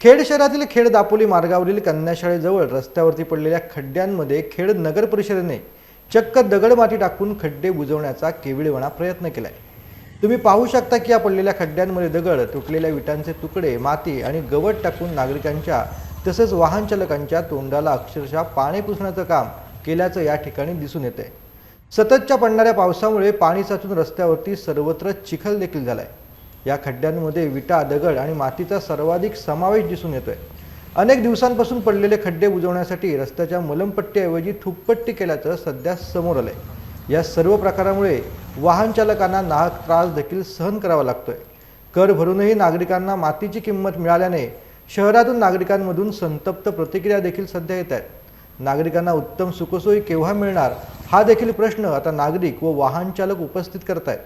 खेड शहरातील खेड दापोली मार्गावरील कन्याशाळेजवळ रस्त्यावरती पडलेल्या खड्ड्यांमध्ये खेड नगर परिषदेने चक्क दगडमाती टाकून खड्डे बुजवण्याचा केविळवणा प्रयत्न केलाय. तुम्ही पाहू शकता की या पडलेल्या खड्ड्यांमध्ये दगड तुटलेल्या विटांचे तुकडे माती आणि गवत टाकून नागरिकांच्या तसेच वाहन चालकांच्या तोंडाला अक्षरशः पाणी पुसण्याचं काम केल्याचं या ठिकाणी दिसून येतंय. सततच्या पडणाऱ्या पावसामुळे पाणी साचून रस्त्यावरती सर्वत्र चिखल देखील झालाय. या खड्ड्यांमध्ये विटा दगड आणि मातीचा सर्वाधिक समावेश दिसून येतोय. अनेक दिवसांपासून पडलेले खड्डे बुजवण्यासाठी रस्त्याच्या मलमपट्टीऐवजी थुकपट्टी केल्याचं सध्या समोर आलंय. या सर्व प्रकारामुळे वाहन चालकांना नाहक त्रास देखील सहन करावा लागतोय. कर भरूनही नागरिकांना मातीची किंमत मिळाल्याने शहरातून नागरिकांमधून संतप्त प्रतिक्रिया देखील सध्या येत आहेत. नागरिकांना उत्तम सुखसोयी केव्हा मिळणार हा देखील प्रश्न आता नागरिक व वाहन चालक उपस्थित करतायत.